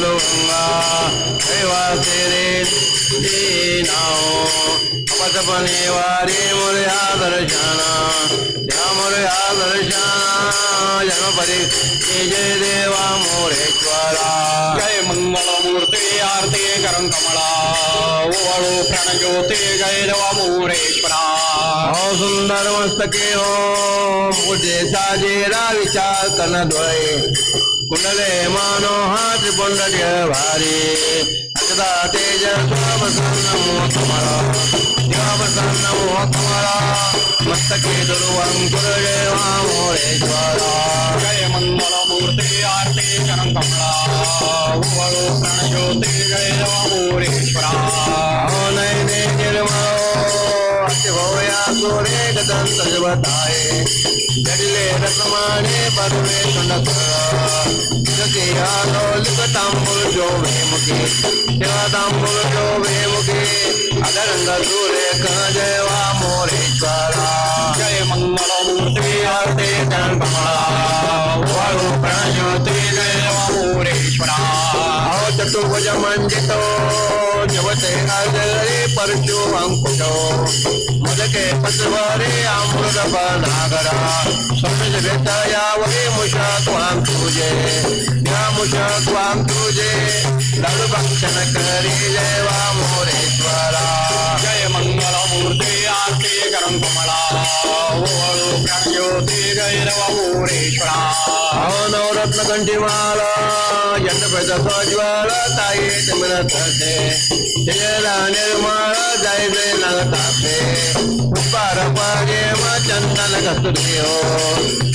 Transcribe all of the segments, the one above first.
चालू गंगा कैवासे रे नाव अपसपणे वारे मोरया दर्शना त्या मोरया दर्शना जन्मपरी जय देवा मोरेश्वरा. जय मंगलमूर्ती आरती करं कमळा. ओवाळू प्राणज्योती जय देवा मोरेश्वरा. हो सुंदर मस्तके हो मुझे साजेरा विचार कन डोळे कुंडले मानो हात पुंडल्य भारी अजदा तेज प्रसन्न मोह कमळा देवा प्रसन्न मोह कमळा मस्तके दुर्वंकुर देवा मोरेश्वरा जय मंगल मंगलमूर्ती आरती चरण कमला उवळो प्राणज्योती जय देवा मोरेश्वरा हो नैने निर्मळो अतिभवया सूर्य गदंत जबताये जडले रसमाने बरुवे जगे आलो लिकतांबुल जो मुखे तेवा तांबुल जो मुखे अदरंग सूरे जयवा मोरेश्वरा जय मंगलमूर्ती आरती करं कमळा प्राणज्योती जय मोरेश्वरा. अहो चतुर्भुज मंजितो जवते परशु अंकुशो मदके पसवरे नागरा समज भेटया वरे मुषा त्वां तुझे या मुषा त्वां तुझे लाडू भक्षण करी जयवा मोरेश्वरा। जय मंगलमूर्ती आरती करं कमळा ओवाळू प्राणज्योती जय देवा मोरेश्वरा। अहो नवरत्न कंठीमाला जन्मपेद सज्वल ताई तेरा निर्मळ जाय जय नगतापे उपार पागे मा चंदन कसुरे हो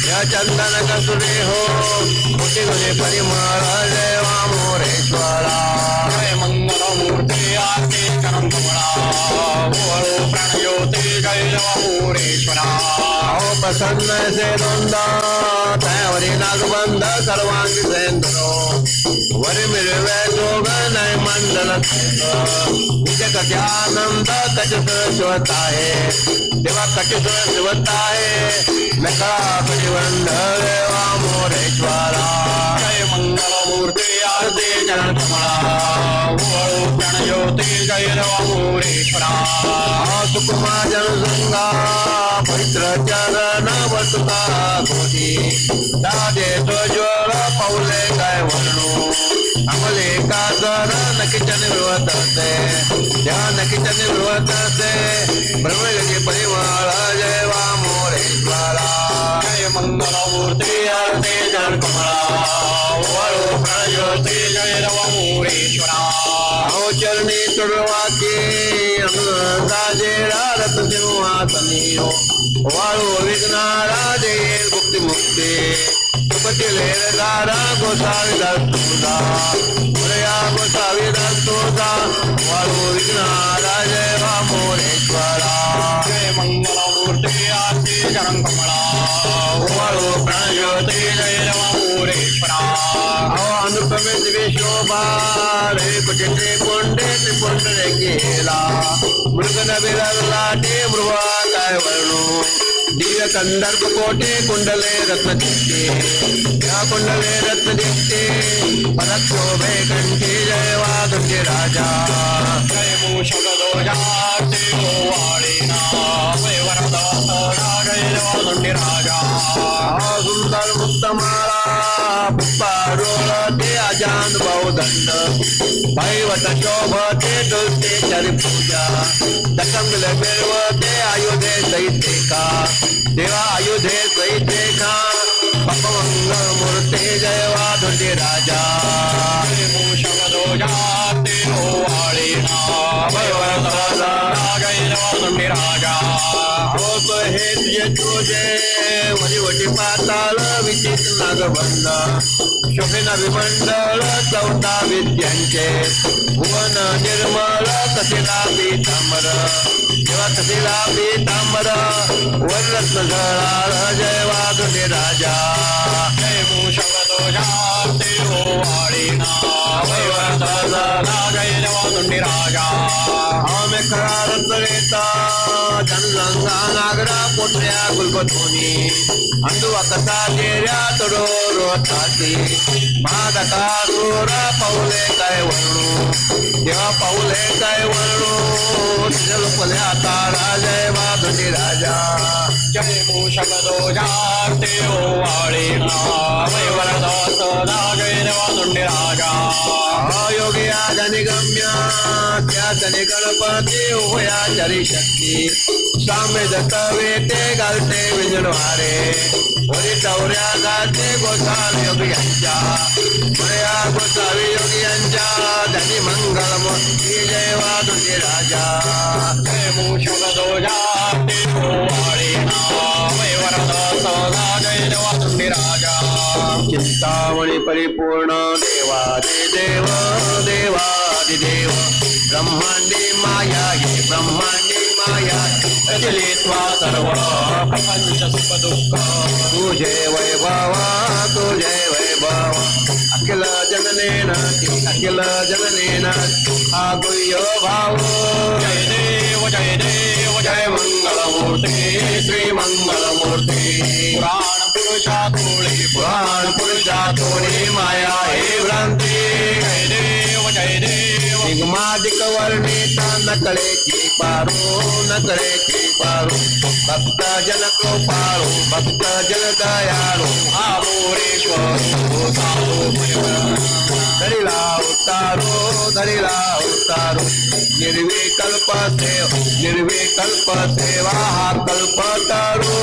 या चंदन कसुरे हो मोठी गुणे परिमळ देवा मोरेश्वरा. जय मंगलमूर्ती आरती करं कमळा ओवाळू प्राणज्योती जय देवा मोरेश्वरा. अहो प्रसन्न से नंदा त्यावरी नागबंध सर्वांगी सेंद्रो. वर मिळवे जोग नय मंडल निज कथानंद कचस शिवत आहे. तेव्हा कचस शिवत आहे. नका परिवंड देवा मोरेश्वरा. आरती करं कमळा ओवाळू प्राणज्योती जय देवा मोरेश्वरा सुकुमा जनसंगा पवित्र चरण वसुता दादे पाऊले काय वर्णू अमले काकर नकिचन विवतसे त्या नकिचन विवतसे ब्रह्मगे परिमळ जयवा मोरेश्वरा जय मंगलमूर्ती देवा मोरेश्वरा अहो चरणी तुडवाके अनुराजेरा रथ सिंहासनीयो वाळू विघ्नारा दे मुक्ती मुक्ती. सुपती लेरदारा गोसावी दास्तोदा मुरया गोसावी दास्तोदा वाळू विघ्नारा त्रिपुंडरे गेला मृगन विरला ते मृवा काय वर्णू दिव्य कंदर्प कोटे कुंडले रत्न दिसते या कुंडले रत्न दिसते परत शोभे कंठी जय वादुके राजा जय मूषक ध्वजाते ओवाळीना जय वरदा जय देवा दंडी राजा अहो सुंदर मुक्त माळा पुष्पा डोळते अजान बहुदंड भैवत शोभते डुलते चरी पूजा दशंगल मिळवते आयुधे सहिते का देवा आयुधे सहिते का पपमंग मूर्ती जय वाधुंडी राजा जय मूषक ध्वजाते ओवाळीना जय वरदा जय राजा हे तुझे तुझे वरी पाताळ विचित नागबंध शोभेन विमंडळ चौदा विद्यांचे भुवन निर्मळ कथिला पीतांबर जेव्हा कथिला पीतांबर वरत्न झळाळ जय वाघ राजा जय मूषक आमे खरा रत्न रेता जनगंगा नागरा पोटऱ्या गुलबधोनी अंडुवा गेऱ्या तडो रोताती मादका सूर पौले देवा पाऊले काय वर्णो तुझ्या लोकले आता राजय राजा. जय मूषक ध्वजाते ओवाळीना वैवरदा सदा जय देवादुंडी राजा योगी आजनी गम्य त्याचने गणपती उभया चरी शक्ती सामे दत्त वेते घालते विजणवारे होरी चौऱ्या घालते गोसाल योगी यांच्या मया गोसावी योगी यांच्या धनी मंगल मोठी जय वादुजी राजा। जय मूषक ध्वजाते ओवाळीना वैवरदा सदा जय देवादुंडी राजा चिंतामणी परिपूर्ण देवादि देव देवादि देव. ब्रह्मांडी माया हे ब्रह्मांडी माया प्रचलित्वा सर्व प्रपंच सुख दुःख तुझे वैभव तुझे वैभव अखिल जननेन अखिल जननेन. हा गुह्य भाव. जय देव जय देव जय मंगलमूर्ती श्री मंगलमूर्ती पुरुषा तुळी पुराण पुरुषा थोडी माया हे भ्रांती जय देव जय देव निगमादिक वर्णिता नकळेची पारो नकळेची पारो भक्त जन कृपाळू भक्त जन दयाळू आमोरेश्वर साधू परिवार धरिला उतारो धरिला उतारो निर्विकल्प सेव निर्विकल्प सेवा हा कल्प तारो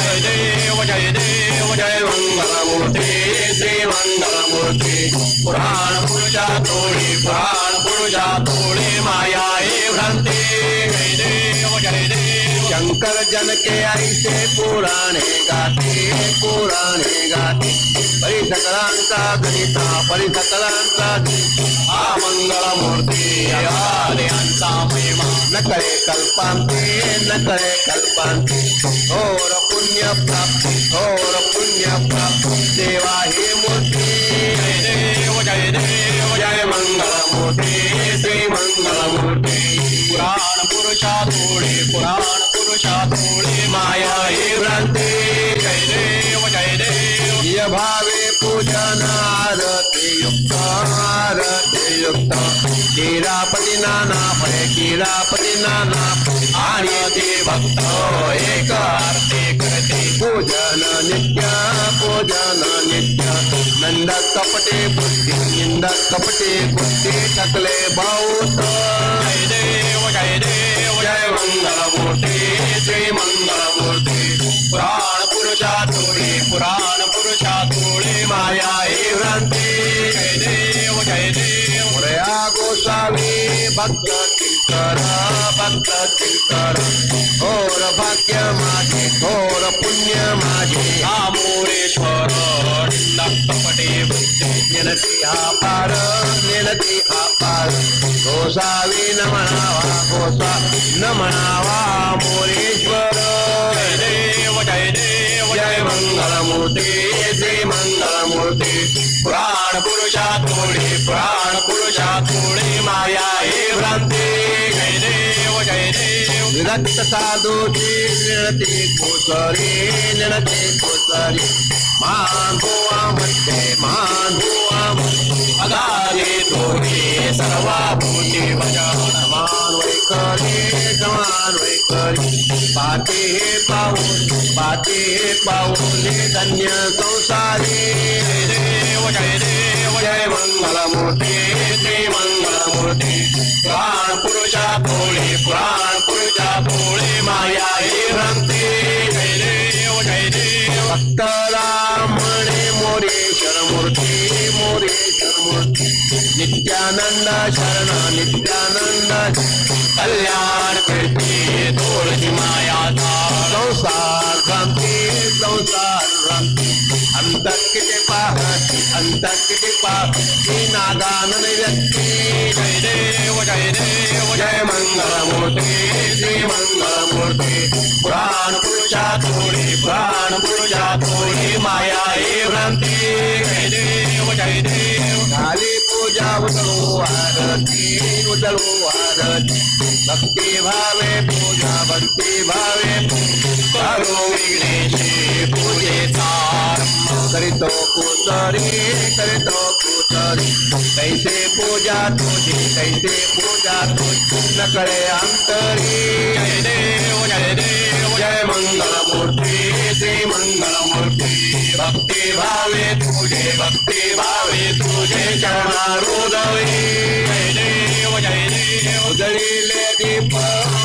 जय देव जय देव जय मंगलमूर्ती श्री मंगलमूर्ती पुराण शंकर जन के ऐसे पुराणे गाते पुराणे गाते। परिसकलांचा गणिता परिसकलांचा हा मंगलमूर्ती आर्यांचा महिमा। नकळे कल्पांते नकळे कल्पांते। घोर पुण्य प्राप्त घोर पुण्य प्राप्त। देवा हे किरापती नाना फळे किरापती नाना. आणि ते भक्त एक आरती करते पूजन नित्य पूजन नित्य. नंद कपटे बुद्धी निंद कपटे बुद्धी टकले बाऊत भक्त किंकर भक्त किंकर घोर भाग्य माझे घोर पुण्य माझे आमोरेश्वर कपटे बुद्धी निनती हा पार निनती हा पार गोसावी न म्हणावा गोसा न म्हणावा मोरेश्वर देव विरक्त साधूची निणती कोसरी निणती कोसरी मान भुवा म्हणते मान भुवा म्हणते अगाधे तोही सर्वा भूती भजन समान वैखरी समान वैखरी. पाते हे पाऊल पाते हे पाऊल धन्य संसारी. जय देव जय मंगल जय ते मंगल मंगलमूर्ती पुराण पुरुषा तोळी नित्यानंद शरण नित्यानंद कल्याण कीर्ती तोळी माया संसार भ्रांती संसार भ्रांती. अंत किती पाहती अंत किती पाहती. नागानन व्यक्ती. जय देव जय देव जय मंगलमूर्ती. श्री मंगलमूर्ती पुराण पुरुषा थोडी पुराण पुरुषा थोडी माया हे भ्रांती. पूजा आरती आरती भक्ती भावे पूजा भक्ती भावे करो विघ्नेशी पूजेचा करीतो कुतरी करीतो कुतरी कैसे पूजा तुझी कैसे पूजा तुझ न कळे अंतरी जय देव जय देव जय मंगलमूर्ती श्री मंगलमूर्ती भक्ती भावे तुझे भक्ती भावे. तुझे चरणारुदवी जय देव जय देव उजळीले दीप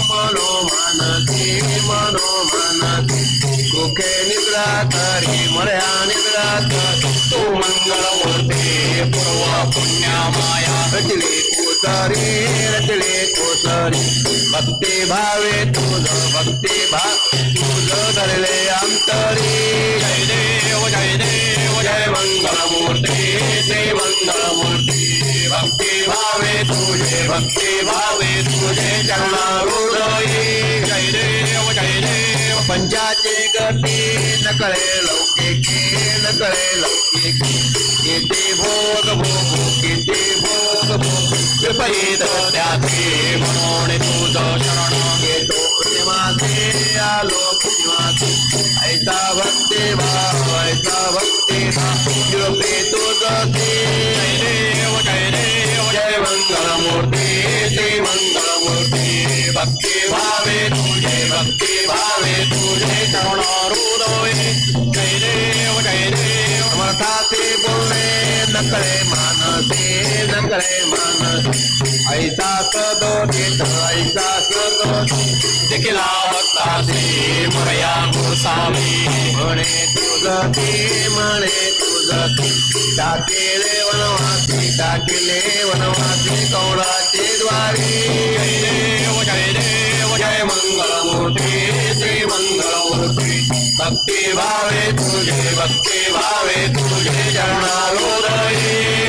मनोमानसी मनोमानसी सुखे निद्रा करी मर्या निद्रा करी तू पूर्वा पुण्या माया रचले कोसरी रचले कोसरी भक्ती भावे तुझ भक्ती भाव तुझ धरले तुझे भक्ती भावे तुझे चरणारुदयी. जय देव जय देव. पंचाचे गती न कळे लौकिकी न कळे लौकिकी किती भोग भोग किती भोग भोग. विपरीत त्याचे म्हणून तुझं शरण घेतो. निवासे आलो निवासे ऐसा भक्ती भाव ऐसा भक्ती भाव कृपे तुझते जय देव जय देव. जय मंगलमूर्ती श्री मंगलमूर्ती भक्ती भावे तुझे भक्ती भावे तुझे चरणारुदये जय देव जय देव समर्थाचे बोलणे नकळे मानसे नकळे मानसे। ऐसा सदो देत ऐसा सदो देखिला होता भक्ताचे मरया गोसावी। म्हणे तुझती म्हणे तुझती टाकेले वनवासी टाकेले वनवासी भक्ती भावे तुझे चरणारोदयी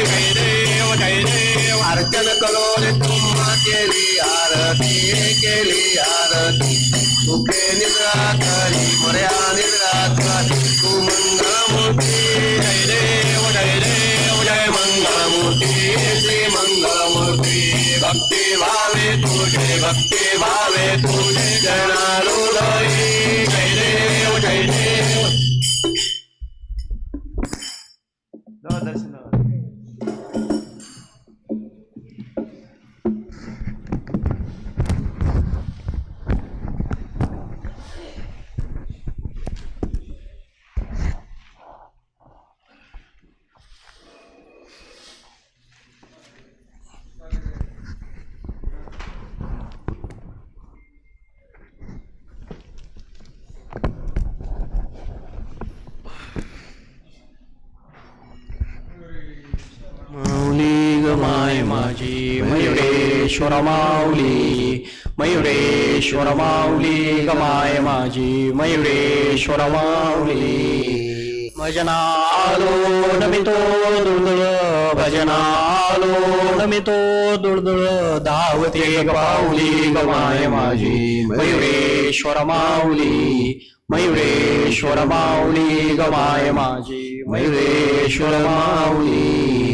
जय देव जय देव अर्चन कलोने तुम्हा केली आरती केली आरती. सुखे निद्रा करी मर्या निद्रा करी. तू मंगलमूर्ती जय देव जय देव जय मंगलमूर्ती श्री मंगलमूर्ती. भक्ती भावे तुझे भक्ती भावे तुझे चरणारोदयी मयुरेश्वर माऊली मयुरेश्वर माऊली गमाय माझी मयुरेश्वर माऊली. भजना आलो नमितो दुर्दुळ भजना आलो नमितो दुर्दुळ धावते पाऊली गमाय माझी मयुरेश्वर माऊली. मयुरेश्वर माऊली गमाय माझी मयुरेश्वर माऊली.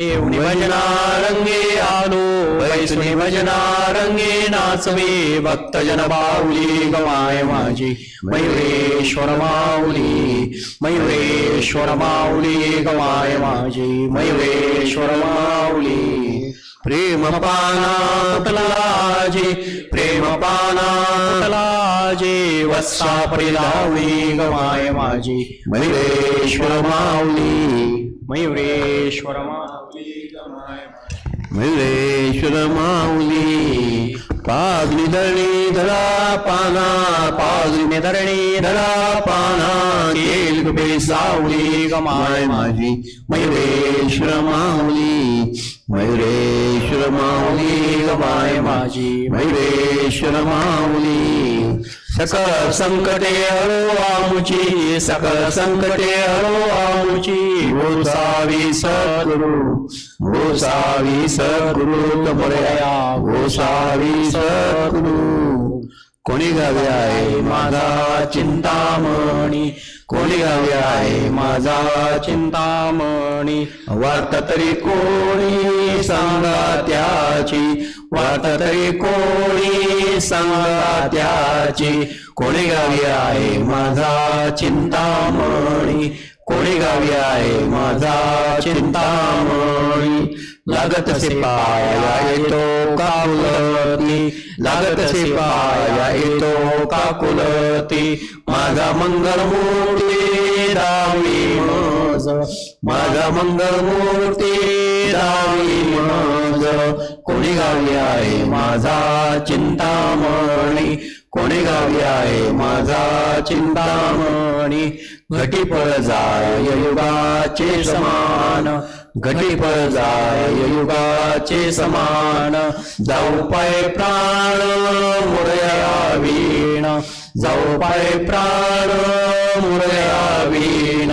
एवढी भजना रंगे आलो. वैसुनी भजना रंगे नाचवे. भक्तजन बाहुली गमाय माझी. मयुरेश्वर माऊली. मयुरेश्वर माऊली गमाय माझी. मयुरेश्वर माऊली. प्रेम पानातलाजे. प्रेम पानातलाजे. वत्सा परिलावली गमाय माझी. मयुरेश्वर माऊली. मयुरेश्वर माऊली मयुरेश्वर माऊली पादरी धरणी धरा पाना पाजूने धरणी धरा पाना केल कुठे सावली गमाय माझी. मयुरेश्वर माऊली मयुरेश्वर माऊली गमाय माझी. मयुरेश्वर माऊली सकळ संकटे हरो आमुची सकळ संकटे हरो आमुची गोसावी हो सद्गुरु हो गोसावी सद्गुरु तमोरया गोसावी हो सद्गुरु. कोणी गावे आहे माझा चिंतामणी? कोणी गावे आहे माझा चिंतामणी? वार्ता तरी कोणी सांगा त्याची? वाटतरी तरी कोणी सांगा त्याची कोणी गावी आहे माझा चिंतामणी. कोणी गावी आहे माझा चिंतामणी. लागत से पाया येतो काकुलती लागत से पाया येतो काकुलती माझा मंगलमूर्ती दावी माज माझा मंगलमूर्ती दावी माज कोणी गावी आहे माझा चिंतामणी? कोणी गावी आहे माझा चिंतामणी? घटी पळ जाय युगाचे समान. घटी पळ जाय युगाचे समान. जाऊ पाय प्राण मुरया वीण. जाऊ पाय प्राण मुरया वीण.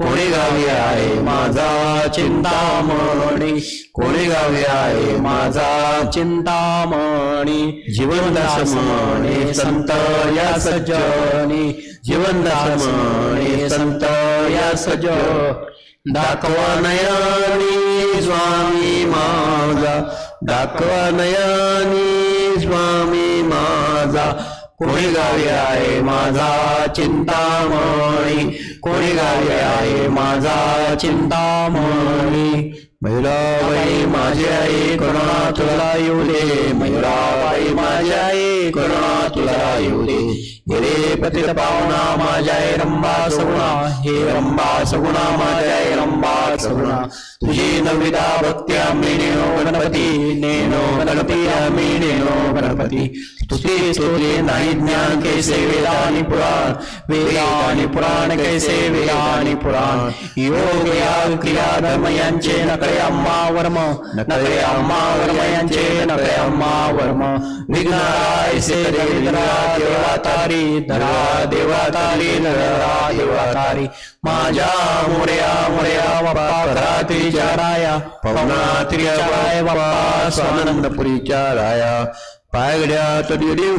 कोणी गावी आहे माझा चिंतामणी? कोणी गावी आहे माझा चिंतामणी? जीवनदास म्हणे संत या सज्जनी जीवनदास म्हणे संत या सज दाखवा नयानी स्वामी माझा. दाखवा नयानी स्वामी माझा. कोणी गावी आहे माझा चिंतामणी? कोणी गावी आहे माझा चिंतामणी? मयुराबाई माझी आई करुणा तुला येऊ दे? मयुराबाई माझी आई करुणा तुला येऊ दे? हिरे पतित पावना माझ्या रंबा सगुणा. हे रंबा सगुणा माझ्या रंबा सगुणा. तुझी नविदा भक्त्या आम्ही गणपती. नेणो गणपती आम्ही गणपती. स्तुती स्तुती नाही ज्ञान कैसे वेदानी पुराण? वेदानी पुराण कैसे वेदानी पुराण? योग याग क्रिया धर्म यांचे नकळे अम्मा वर्म. नकळे अम्मा वर्म यांचे नकळे अम्मा वर्म. विघ्नाराय से दरिद्रा देवातारी धरा देवातारी धरा देवातारी. माझ्या मोर्या मोर्या बाप्पा घरात्रीच्या राया पवनात्रीच्या राया बाप्पा स्वानंदपुरीच्या राया. पायगड्या तडीव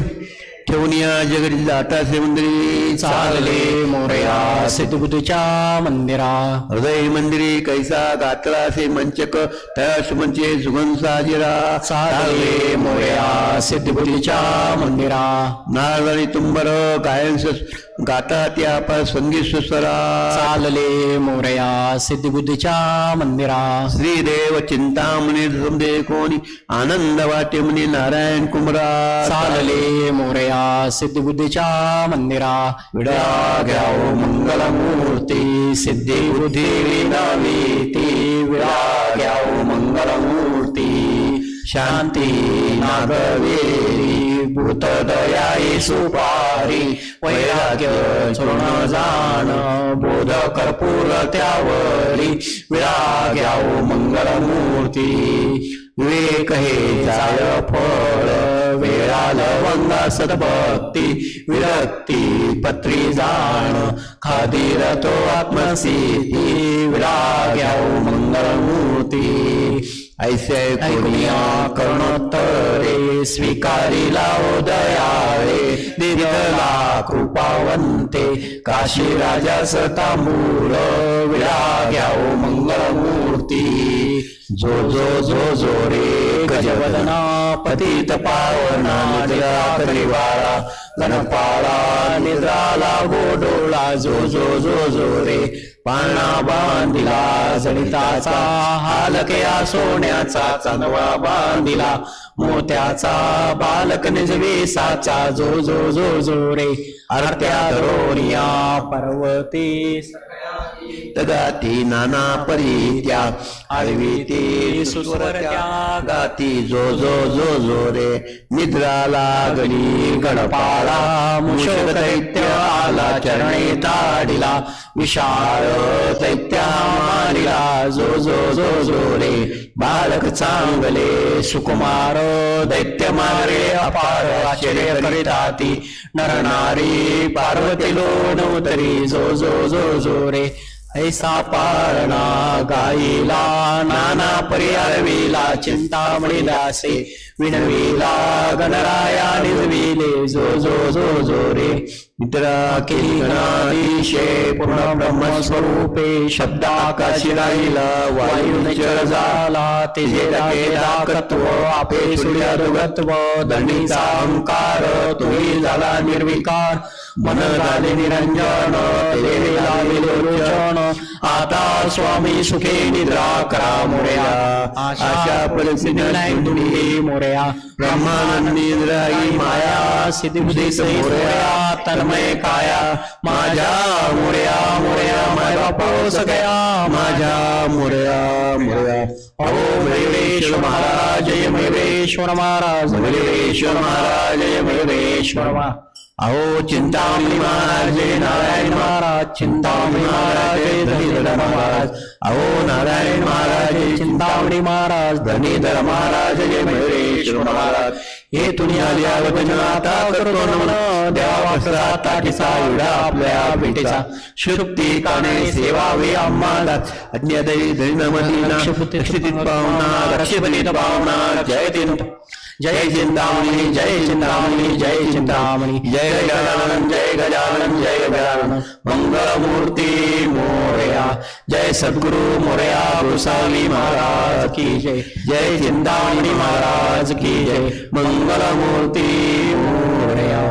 ठेवून या जगरी जाता श्रीमंदिरी चालले मोरया. सिद्धबुद्धच्या मंदिरा. हृदय मंदिरी कैसा गातला से मंचक तया मंचे सुगंध साजिरा. चालले मोरया सिद्धबुद्धीच्या मंदिरा. नारळी तुंबर गायन गाता त्या पर संगीत सुस्वरा चालले मोरया सिद्धबुद्धीच्या मंदिरा. श्रीदेव चिंतामणी समदे कोणी आनंद वाटे म्हणे नारायण कुमरा. चालले मोरया सिद्धबुद्धीच्या मंदिरा. विडा घ्याव मंगलमूर्ती सिद्धिबुद्धिवी बुद्धी विनावीती विडा घ्याव मंगलमूर्ती शांती नागवेरी भूत दयाई सुपारी वैराग्य चोण जाण बोध कर्पूर त्यावरी विराग्याव मंगलमूर्ती विवेक हे जाय फळ वेळा लवंगा सदभक्ती विरक्ती पत्री जाण खादीर तो आत्मसिद्धी विराग्या मंगलमूर्ती। ऐसे ऐकुनिया करुणोत्तरे स्वीकारी दयाळे दिदला कृपावंते काशी राजा सतांबूळ विराग्याव मंगलमूर्ती। जो जो जो जो रे गजवदना पतित पावना निद्रा परिवारा गणपाळा निद्राला गोडोळा जो जो जो जो रे पाळणा बांधिला सणिताचा हालकया सोन्याचा चांदवा बांधिला मोत्याचा बालक निजवेसाचा जो जो जो जो रे आरत्या दरोरिया पर्वती गाती नाना परी त्या आळवी ती सुस्वर गाती जो जो जो जो रे. निद्रा लागली गडपाळा मुषक दैत्य आला चरणी ताडिला विशाळ दैत्या मारिला जो जो जो जो रे. बालक चांगले सुकुमार दैत्य मारे अपार आश्चर्य करिताती नरनारी पार्वती लोणवतरी जो जो जो जो रे. ऐसा पाळणा गाईला नाना पर्याविला चिंतामणी दासे। विनविला गणराया निर्विले जो जो जो जो रे निद्रा गणाधीशे पूर्ण ब्रह्मस्वरूपे शब्दाकाशी राहिला वायू निचर झाला तेजे दाकत्व आपे सूर्यादुगत्व धनीचा अहंकार तुम्ही झाला निर्विकार मन झाले निरंजन तेरे लागले लोचन आता स्वामी सुखे निद्रा करा मोर्या. आशा परिस्थिती तुम्ही मोर्या. ब्रह्मानंदी माया सिद्धी मोर्या तन्मय काया. माझ्या मोर्या मोर्या माय बापा सगळ्या माझ्या मोर्या मोर्या. अहो मयुरेश्वर महाराज जय मयुरेश्वर महाराज. मयुरेश्वर महाराज जय मयुरेश्वर महाराज. अहो चिंतामणी महाराज जय नारायण महाराज चिंतामणी महाराज जय धनीधर महाराज. अहो नारायण महाराज चिंतामणी महाराज धनीधर महाराज जय मयुरेश्वर महाराज. हे तुम्ही आल्या वचन आता करतो नमन देवा आता टिसा एवढा आपल्या भेटीचा. शुक्ती काने सेवावे आम्हाला अज्ञादयी धैनमती नक्षपुती पावना रक्षपती पावना जय जय चिंतामणी जय चिंतामणी जय चिंतामणी जय गजानन जय गजानन जय गजानन मंगलमूर्ती मोरया जय सद्गुरु मोरया गोसावी महाराज की जय जय चिंतामणी महाराज की जय मंगलमूर्ती मोरया।